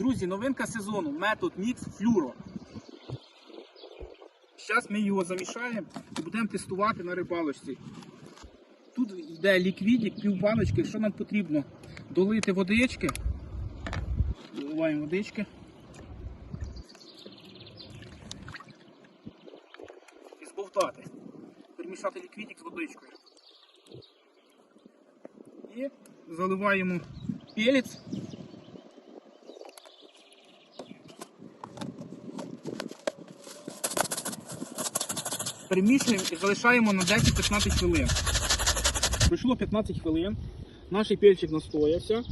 Друзі, новинка сезону. Метод Мікс Флюро. Зараз ми його замішаємо і будемо тестувати на рибалочці. Тут йде ліквідік, пів що нам потрібно долити водички. Доливаємо водички. І збовтати. Перемішати ліквідік з водичкою. І заливаємо пелець. Перемішуємо і залишаємо на 10-15 хвилин. Пройшло 15 хвилин. Наш пельчик настоявся,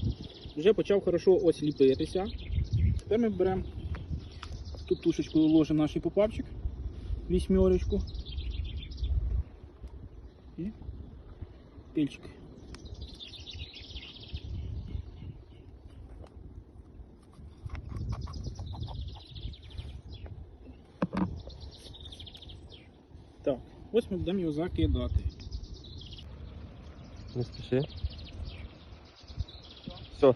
вже почав хорошо ось ліпитися. Тепер ми беремо тут тушечку ложимо наш попапчик, вісьмерочку. І пельчик. Так, ось ми будемо його закидати. Не спіши. Все.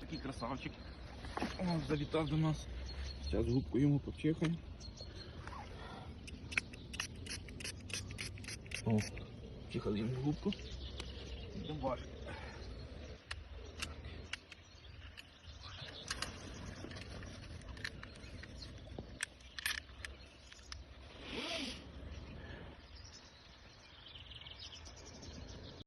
Такий красавчик. О, завітав до нас. Зараз губку йому попчихаємо. О, чихали йому губку. Йдемо важити.